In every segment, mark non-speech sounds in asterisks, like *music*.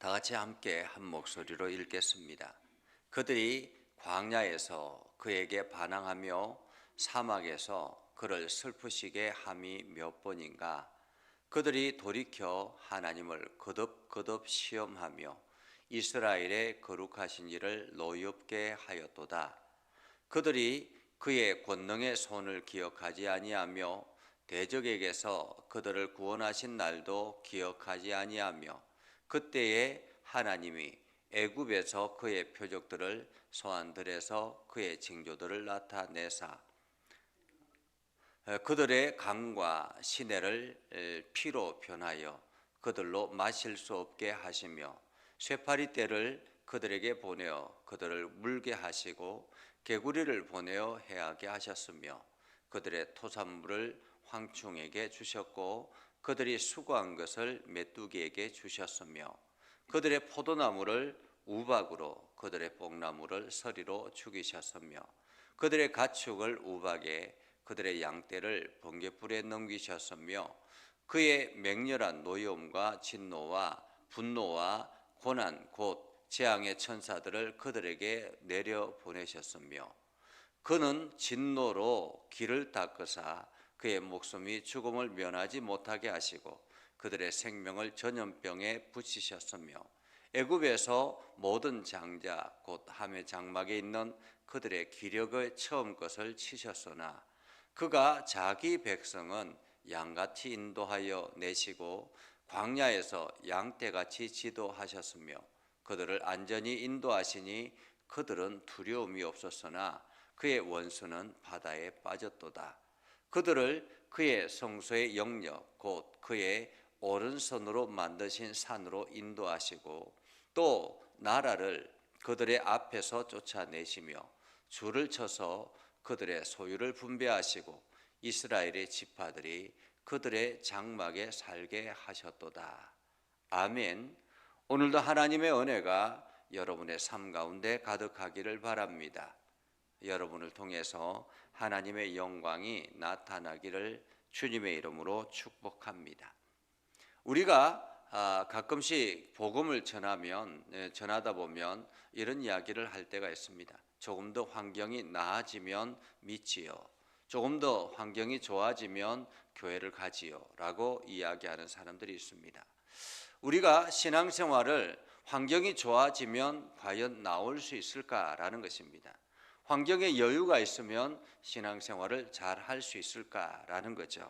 다 같이 함께 한 목소리로 읽겠습니다. 그들이 광야에서 그에게 반항하며 사막에서 그를 슬프시게 함이 몇 번인가 그들이 돌이켜 하나님을 거듭거듭 시험하며 이스라엘의 거룩하신 이를 노엽게 하였도다. 그들이 그의 권능의 손을 기억하지 아니하며 대적에게서 그들을 구원하신 날도 기억하지 아니하며 그때에 하나님이 애굽에서 그의 표적들을 소환들에서 그의 징조들을 나타내사 어, 그들의 강과 시내를 피로 변하여 그들로 마실 수 없게 하시며 쇠파리 떼를 그들에게 보내어 그들을 물게 하시고 개구리를 보내어 해하게 하셨으며 그들의 토산물을 황충에게 주셨고 그들이 수고한 것을 메뚜기에게 주셨으며 그들의 포도나무를 우박으로 그들의 뽕나무를 서리로 죽이셨으며 그들의 가축을 우박에 그들의 양떼를 번개불에 넘기셨으며 그의 맹렬한 노여움과 진노와 분노와 고난 곧 재앙의 천사들을 그들에게 내려 보내셨으며 그는 진노로 길을 닦으사 그의 목숨이 죽음을 면하지 못하게 하시고 그들의 생명을 전염병에 붙이셨으며 애굽에서 모든 장자 곧 함의 장막에 있는 그들의 기력의 처음 것을 치셨으나 그가 자기 백성은 양같이 인도하여 내시고 광야에서 양떼같이 지도하셨으며 그들을 안전히 인도하시니 그들은 두려움이 없었으나 그의 원수는 바다에 빠졌도다. 그들을 그의 성소의 영역 곧 그의 오른손으로 만드신 산으로 인도하시고 또 나라를 그들의 앞에서 쫓아내시며 줄을 쳐서 그들의 소유를 분배하시고 이스라엘의 지파들이 그들의 장막에 살게 하셨도다. 아멘. 오늘도 하나님의 은혜가 여러분의 삶 가운데 가득하기를 바랍니다. 여러분을 통해서 하나님의 영광이 나타나기를 주님의 이름으로 축복합니다. 우리가 아, 가끔씩 복음을 전하면 예, 전하다 보면 이런 이야기를 할 때가 있습니다. 조금 더 환경이 나아지면 믿지요. 조금 더 환경이 좋아지면 교회를 가지요라고 이야기하는 사람들이 있습니다. 우리가 신앙생활을 환경이 좋아지면 과연 나올 수 있을까라는 것입니다. 환경에 여유가 있으면 신앙생활을 잘 할 수 있을까라는 거죠.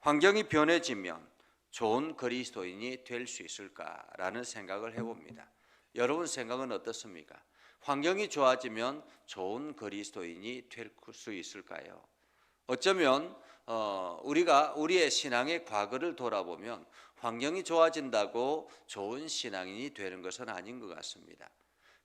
환경이 변해지면 좋은 그리스도인이 될 수 있을까라는 생각을 해봅니다. 여러분 생각은 어떻습니까? 환경이 좋아지면 좋은 그리스도인이 될 수 있을까요? 어쩌면 어, 우리가 우리의 신앙의 과거를 돌아보면 환경이 좋아진다고 좋은 신앙인이 되는 것은 아닌 것 같습니다.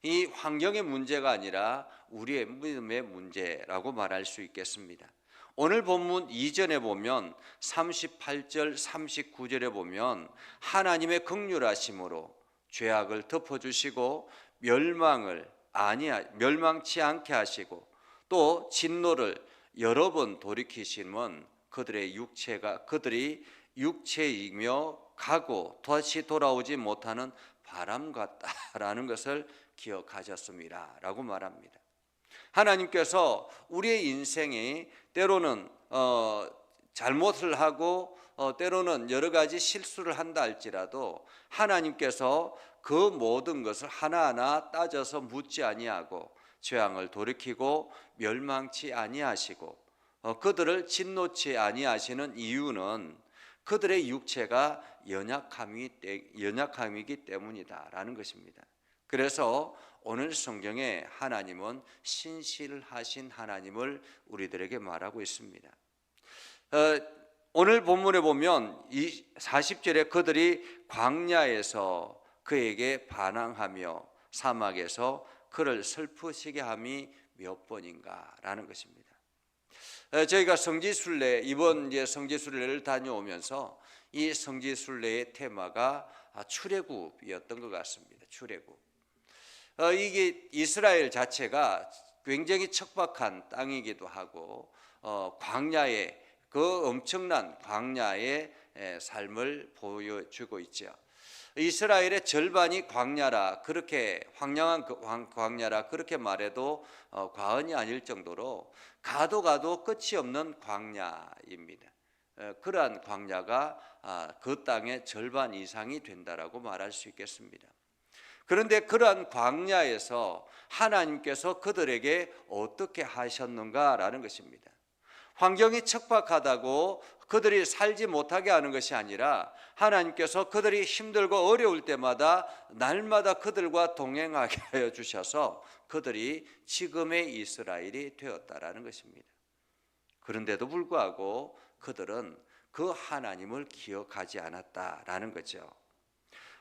이 환경의 문제가 아니라 우리의 믿음의 문제라고 말할 수 있겠습니다. 오늘 본문 이전에 보면 38절 39절에 보면 하나님의 극률하심으로 죄악을 덮어 주시고 멸망을 아니 멸망치 않게 하시고 또 진노를 여러 번 돌이키시면 그들의 육체가 그들이 육체이며 가고 다시 돌아오지 못하는 바람 같다라는 것을 기억하셨습니다 라고 말합니다. 하나님께서 우리의 인생이 때로는 어, 잘못을 하고 어, 때로는 여러 가지 실수를 한다 할지라도 하나님께서 그 모든 것을 하나하나 따져서 묻지 아니하고 죄악을 돌이키고 멸망치 아니하시고 어, 그들을 진노치 아니하시는 이유는 그들의 육체가 연약함이 연약함이기 때문이다라는 것입니다. 그래서 오늘 성경에 하나님은 신실하신 하나님을 우리들에게 말하고 있습니다. 어, 오늘 본문에 보면 이 40절에 그들이 광야에서 그에게 반항하며 사막에서 그를 슬프시게 함이 몇 번인가라는 것입니다. 어, 저희가 성지순례 이번 이제 성지순례를 다녀오면서 이 성지순례의 테마가 출애굽이었던 것 같습니다. 출애굽. 어, 이게 이스라엘 자체가 굉장히 척박한 땅이기도 하고 어, 광야의 그 엄청난 광야의 삶을 보여주고 있죠. 이스라엘의 절반이 광야라 그렇게 황량한 그 광- 광야라 그렇게 말해도 어, 과언이 아닐 정도로 가도 가도 끝이 없는 광야입니다. 어, 그러한 광야가 아, 그 땅의 절반 이상이 된다라고 말할 수 있겠습니다. 그런데 그러한 광야에서 하나님께서 그들에게 어떻게 하셨는가라는 것입니다. 환경이 척박하다고 그들이 살지 못하게 하는 것이 아니라 하나님께서 그들이 힘들고 어려울 때마다 날마다 그들과 동행하게 *laughs* 하여 주셔서 그들이 지금의 이스라엘이 되었다라는 것입니다. 그런데도 불구하고 그들은 그 하나님을 기억하지 않았다라는 거죠.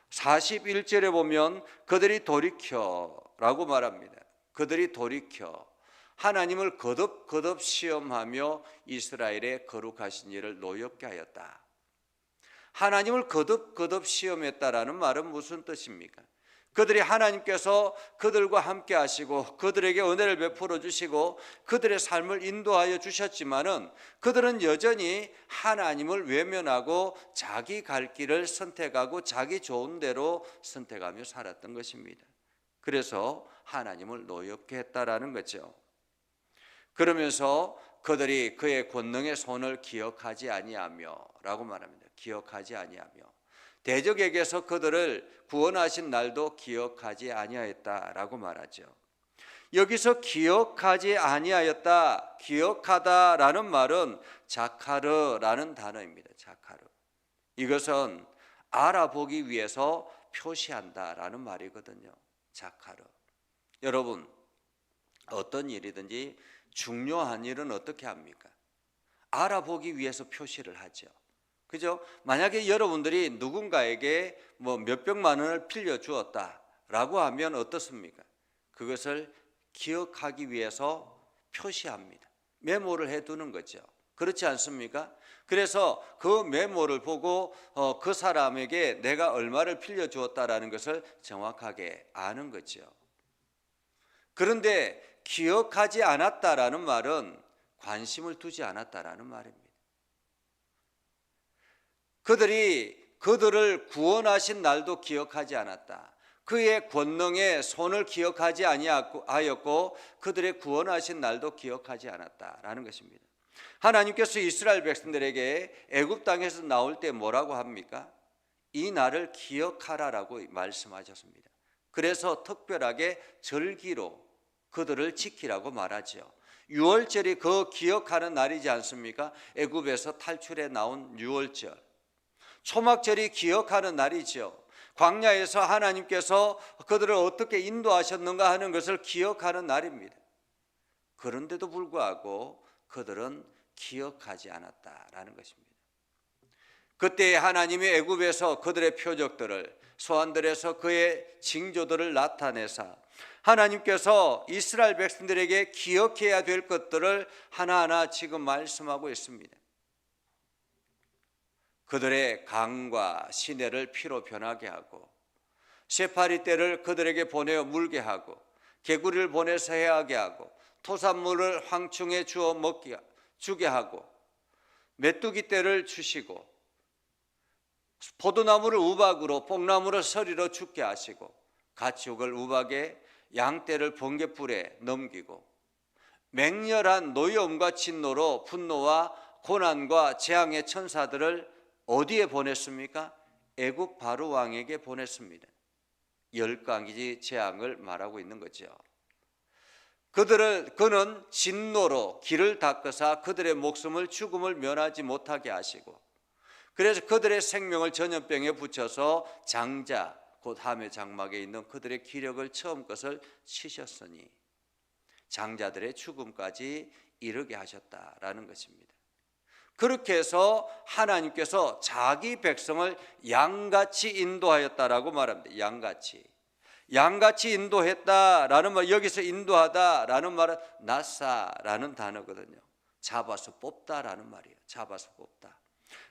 41절에 보면 그들이 돌이켜라고 말합니다. 그들이 돌이켜 하나님을 거듭거듭 시험하며 이스라엘의 거룩하신 일을 노엽게 하였다. 하나님을 거듭거듭 시험했다라는 말은 무슨 뜻입니까? 그들이 하나님께서 그들과 함께 하시고 그들에게 은혜를 베풀어 주시고 그들의 삶을 인도하여 주셨지만은 그들은 여전히 하나님을 외면하고 자기 갈 길을 선택하고 자기 좋은 대로 선택하며 살았던 것입니다. 그래서 하나님을 노엽게 했다라는 거죠. 그러면서 그들이 그의 권능의 손을 기억하지 아니하며라고 말합니다. 기억하지 아니하며 대적에게서 그들을 구원하신 날도 기억하지 아니하였다라고 말하죠. 여기서 기억하지 아니하였다, 기억하다라는 말은 자카르라는 단어입니다. 자카르. 이것은 알아보기 위해서 표시한다라는 말이거든요. 자카르. 여러분 어떤 일이든지 중요한 일은 어떻게 합니까? 알아보기 위해서 표시를 하죠. 그죠? 만약에 여러분들이 누군가에게 뭐 몇 백만 원을 빌려 주었다라고 하면 어떻습니까? 그것을 기억하기 위해서 표시합니다. 메모를 해 두는 거죠. 그렇지 않습니까? 그래서 그 메모를 보고 어, 그 사람에게 내가 얼마를 빌려 주었다라는 것을 정확하게 아는 거죠. 그런데 기억하지 않았다라는 말은 관심을 두지 않았다라는 말입니다. 그들이 그들을 구원하신 날도 기억하지 않았다. 그의 권능의 손을 기억하지 아니하였고 그들의 구원하신 날도 기억하지 않았다라는 것입니다. 하나님께서 이스라엘 백성들에게 애굽 땅에서 나올 때 뭐라고 합니까? 이 날을 기억하라라고 말씀하셨습니다. 그래서 특별하게 절기로 그들을 지키라고 말하죠. 6월절이 그 기억하는 날이지 않습니까? 애굽에서 탈출해 나온 6월절. 초막절이 기억하는 날이죠. 광야에서 하나님께서 그들을 어떻게 인도하셨는가 하는 것을 기억하는 날입니다. 그런데도 불구하고 그들은 기억하지 않았다라는 것입니다. 그때 하나님이 애굽에서 그들의 표적들을 소환들에서 그의 징조들을 나타내사 하나님께서 이스라엘 백성들에게 기억해야 될 것들을 하나하나 지금 말씀하고 있습니다. 그들의 강과 시내를 피로 변하게 하고 세파리 떼를 그들에게 보내어 물게 하고 개구리를 보내서 해하게 하고 토산물을 황충에 주어 먹게 주게 하고 메뚜기 떼를 주시고 포도나무를 우박으로 뽕나무를 서리로 죽게 하시고 가축을 우박에 양떼를 번개불에 넘기고 맹렬한 노여움과 진노로 분노와 고난과 재앙의 천사들을 어디에 보냈습니까? 애굽 바로 왕에게 보냈습니다. 열 가지 재앙을 말하고 있는 거죠. 그들을 그는 진노로 길을 닦으사 그들의 목숨을 죽음을 면하지 못하게 하시고 그래서 그들의 생명을 전염병에 붙여서 장자 곧 함의 장막에 있는 그들의 기력을 처음 것을 치셨으니 장자들의 죽음까지 이르게 하셨다라는 것입니다. 그렇게 해서 하나님께서 자기 백성을 양같이 인도하였다라고 말합니다. 양같이. 양같이 인도했다라는 말 여기서 인도하다라는 말은 나사라는 단어거든요. 잡아서 뽑다라는 말이에요. 잡아서 뽑다.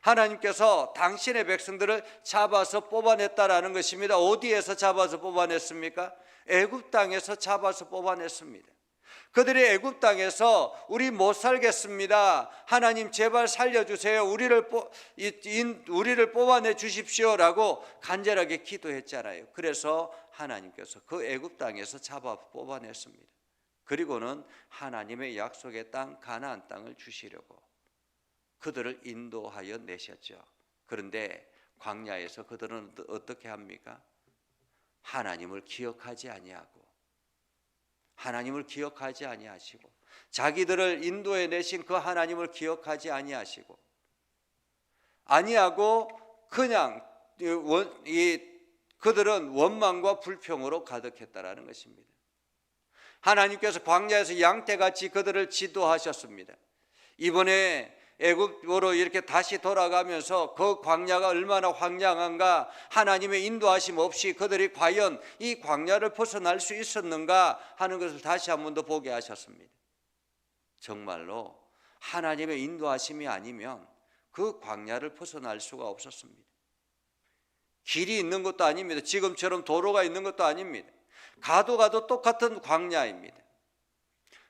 하나님께서 당신의 백성들을 잡아서 뽑아냈다라는 것입니다. 어디에서 잡아서 뽑아냈습니까? 애굽 땅에서 잡아서 뽑아냈습니다. 그들이 애굽 땅에서 우리 못 살겠습니다. 하나님 제발 살려주세요. 우리를 뽑 우리를 뽑아내 주십시오라고 간절하게 기도했잖아요. 그래서 하나님께서 그 애굽 땅에서 잡아 뽑아냈습니다. 그리고는 하나님의 약속의 땅 가나안 땅을 주시려고 그들을 인도하여 내셨죠. 그런데 광야에서 그들은 어떻게 합니까? 하나님을 기억하지 아니하고 하나님을 기억하지 아니하시고 자기들을 인도해 내신 그 하나님을 기억하지 아니하시고 아니하고 그냥 이 그들은 원망과 불평으로 가득했다라는 것입니다. 하나님께서 광야에서 양떼같이 그들을 지도하셨습니다. 이번에 애굽으로 이렇게 다시 돌아가면서 그 광야가 얼마나 황량한가 하나님의 인도하심 없이 그들이 과연 이 광야를 벗어날 수 있었는가 하는 것을 다시 한 번 더 보게 하셨습니다. 정말로 하나님의 인도하심이 아니면 그 광야를 벗어날 수가 없었습니다. 길이 있는 것도 아닙니다. 지금처럼 도로가 있는 것도 아닙니다. 가도 가도 똑같은 광야입니다.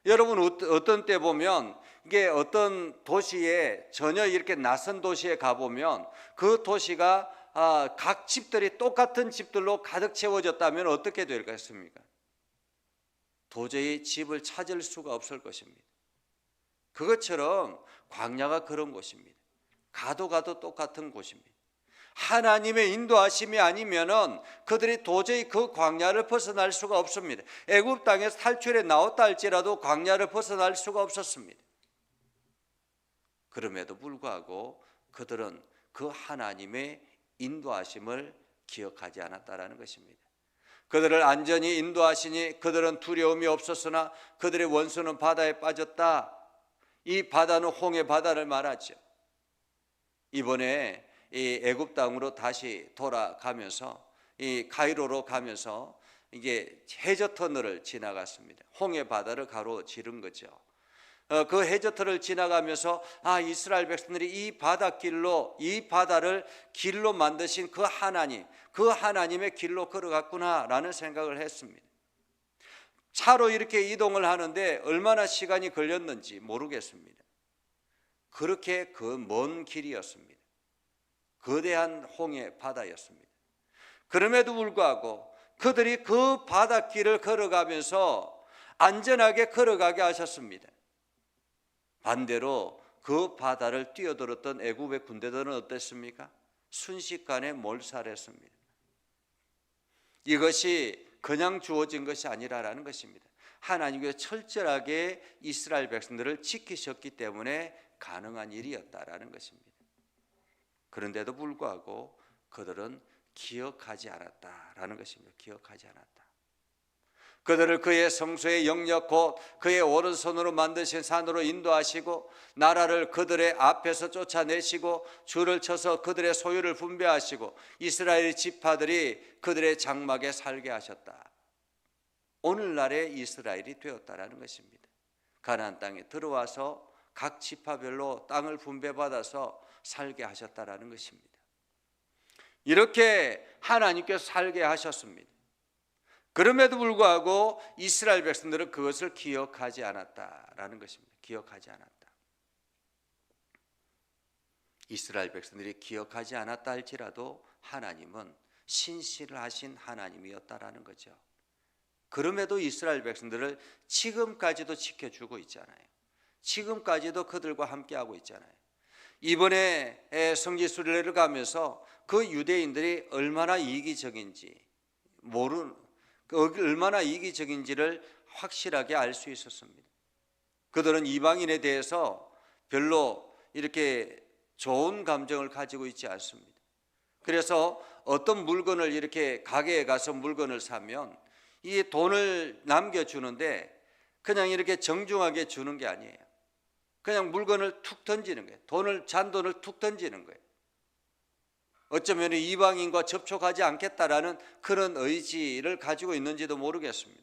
여러분 어떤- 때 보면 이게 어떤 도시에 전혀 이렇게 낯선 도시에 가 보면 그 도시가 아, 각 집들이 똑같은 집들로 가득 채워졌다면 어떻게 될겠습니까? 도저히 집을 찾을 수가 없을 것입니다. 그것처럼 광야가 그런 곳입니다. 가도 가도 똑같은 곳입니다. 하나님의 인도하심이 아니면은 그들이 도저히 그 광야를 벗어날 수가 없습니다. 애굽 땅에서 탈출해 나왔다 할지라도 광야를 벗어날 수가 없었습니다. 그럼에도 불구하고 그들은 그 하나님의 인도하심을 기억하지 않았다라는 것입니다. 그들을 안전히 인도하시니 그들은 두려움이 없었으나 그들의 원수는 바다에 빠졌다. 이 바다는 홍해 바다를 말하죠. 이번에 이 애굽 땅으로 다시 돌아가면서 이 가이로로 가면서 이게 해저 터널을 지나갔습니다. 홍해 바다를 가로지른 거죠. 어, 그 해저터를 지나가면서 아 이스라엘 백성들이 이 바닷길로 이 바다를 길로 만드신 그 하나님 그 하나님의 길로 걸어갔구나라는 생각을 했습니다. 차로 이렇게 이동을 하는데 얼마나 시간이 걸렸는지 모르겠습니다. 그렇게 그 먼 길이었습니다. 거대한 홍해 바다였습니다. 그럼에도 불구하고 그들이 그 바닷길을 걸어가면서 안전하게 걸어가게 하셨습니다. 반대로 그 바다를 뛰어들었던 애굽의 군대들은 어땠습니까? 순식간에 몰살했습니다. 이것이 그냥 주어진 것이 아니라라는 것입니다. 하나님께서 철저하게 이스라엘 백성들을 지키셨기 때문에 가능한 일이었다라는 것입니다. 그런데도 불구하고 그들은 기억하지 않았다라는 것입니다. 기억하지 않았다. 그들을 그의 성소의 영역 곧 그의 오른손으로 만드신 산으로 인도하시고 나라를 그들의 앞에서 쫓아내시고 줄을 쳐서 그들의 소유를 분배하시고 이스라엘 지파들이 그들의 장막에 살게 하셨다. 오늘날의 이스라엘이 되었다라는 것입니다. 가나안 땅에 들어와서 각 지파별로 땅을 분배받아서 살게 하셨다라는 것입니다. 이렇게 하나님께서 살게 하셨습니다. 그럼에도 불구하고 이스라엘 백성들은 그것을 기억하지 않았다라는 것입니다. 기억하지 않았다. 이스라엘 백성들이 기억하지 않았다 할지라도 하나님은 신실을 하신 하나님이었다라는 거죠. 그럼에도 이스라엘 백성들을 지금까지도 지켜주고 있잖아요. 지금까지도 그들과 함께하고 있잖아요. 이번에 성지 순례를 가면서 그 유대인들이 얼마나 이기적인지 모르는 그 얼마나 이기적인지를 확실하게 알 수 있었습니다. 그들은 이방인에 대해서 별로 이렇게 좋은 감정을 가지고 있지 않습니다. 그래서 어떤 물건을 이렇게 가게에 가서 물건을 사면 이 돈을 남겨주는데 그냥 이렇게 정중하게 주는 게 아니에요. 그냥 물건을 툭 던지는 거예요. 돈을 잔돈을 툭 던지는 거예요. 어쩌면 이방인과 접촉하지 않겠다라는 그런 의지를 가지고 있는지도 모르겠습니다.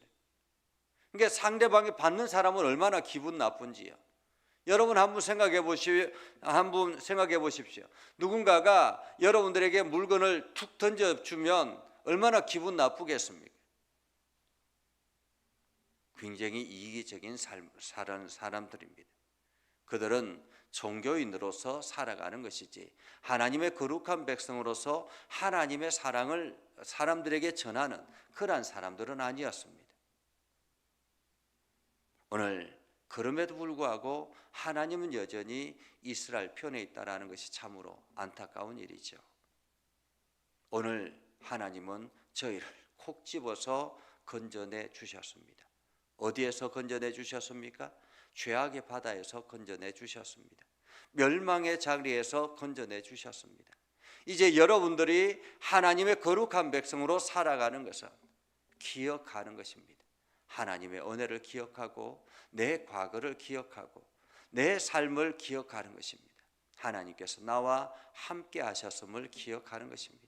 그러니까 상대방이 받는 사람은 얼마나 기분 나쁜지요. 여러분 한번 생각해 보시 한번 생각해 보십시오. 누군가가 여러분들에게 물건을 툭 던져 주면 얼마나 기분 나쁘겠습니까? 굉장히 이기적인 삶, 사는 사람들입니다. 그들은 종교인으로서 살아가는 것이지 하나님의 거룩한 백성으로서 하나님의 사랑을 사람들에게 전하는 그러한 사람들은 아니었습니다. 오늘 그럼에도 불구하고 하나님은 여전히 이스라엘 편에 있다라는 것이 참으로 안타까운 일이죠. 오늘 하나님은 저희를 콕 집어서 건져내 주셨습니다. 어디에서 건져내 주셨습니까? 죄악의 바다에서 건져내 주셨습니다. 멸망의 자리에서 건져내 주셨습니다. 이제 여러분들이 하나님의 거룩한 백성으로 살아가는 것은 기억하는 것입니다. 하나님의 은혜를 기억하고 내 과거를 기억하고 내 삶을 기억하는 것입니다. 하나님께서 나와 함께 하셨음을 기억하는 것입니다.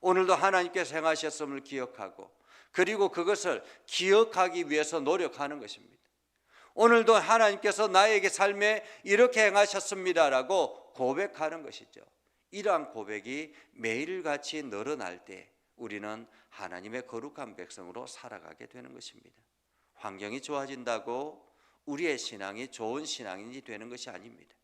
오늘도 하나님께서 행하셨음을 기억하고 그리고 그것을 기억하기 위해서 노력하는 것입니다. 오늘도 하나님께서 나에게 삶에 이렇게 행하셨습니다라고 고백하는 것이죠. 이러한 고백이 매일같이 늘어날 때 우리는 하나님의 거룩한 백성으로 살아가게 되는 것입니다. 환경이 좋아진다고 우리의 신앙이 좋은 신앙인이 되는 것이 아닙니다.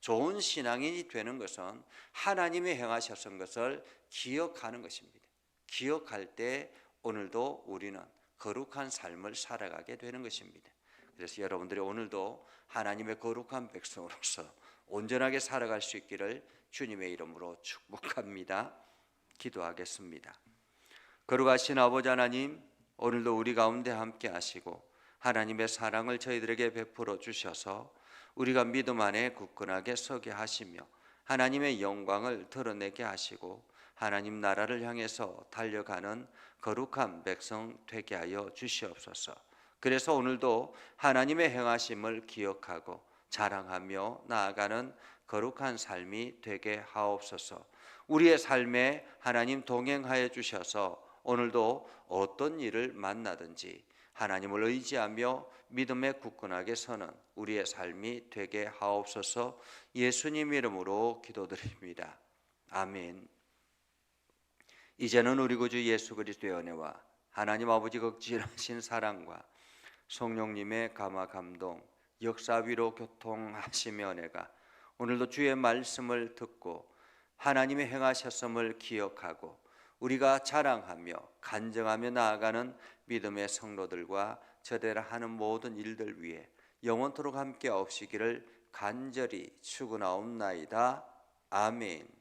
좋은 신앙인이 되는 것은 하나님이 행하셨던 것을 기억하는 것입니다. 기억할 때 오늘도 우리는 거룩한 삶을 살아가게 되는 것입니다. 그래서 여러분들이 오늘도 하나님의 거룩한 백성으로서 온전하게 살아갈 수 있기를 주님의 이름으로 축복합니다. 기도하겠습니다. 거룩하신 아버지 하나님, 오늘도 우리 가운데 함께 하시고 하나님의 사랑을 저희들에게 베풀어 주셔서 우리가 믿음 안에 굳건하게 서게 하시며 하나님의 영광을 드러내게 하시고 하나님 나라를 향해서 달려가는 거룩한 백성 되게 하여 주시옵소서. 그래서 오늘도 하나님의 행하심을 기억하고 자랑하며 나아가는 거룩한 삶이 되게 하옵소서. 우리의 삶에 하나님 동행하여 주셔서 오늘도 어떤 일을 만나든지 하나님을 의지하며 믿음에 굳건하게 서는 우리의 삶이 되게 하옵소서. 예수님 이름으로 기도드립니다. 아멘. 이제는 우리 구주 예수 그리스도의 은혜와 하나님 아버지 극진하신 사랑과 성령님의 감화 감동 역사 위로 교통하시며 은혜가 오늘도 주의 말씀을 듣고 하나님의 행하셨음을 기억하고 우리가 자랑하며 간증하며 나아가는 믿음의 성도들과 저대로 하는 모든 일들 위해 영원토록 함께 없시기를 간절히 축원하옵나이다. 아멘.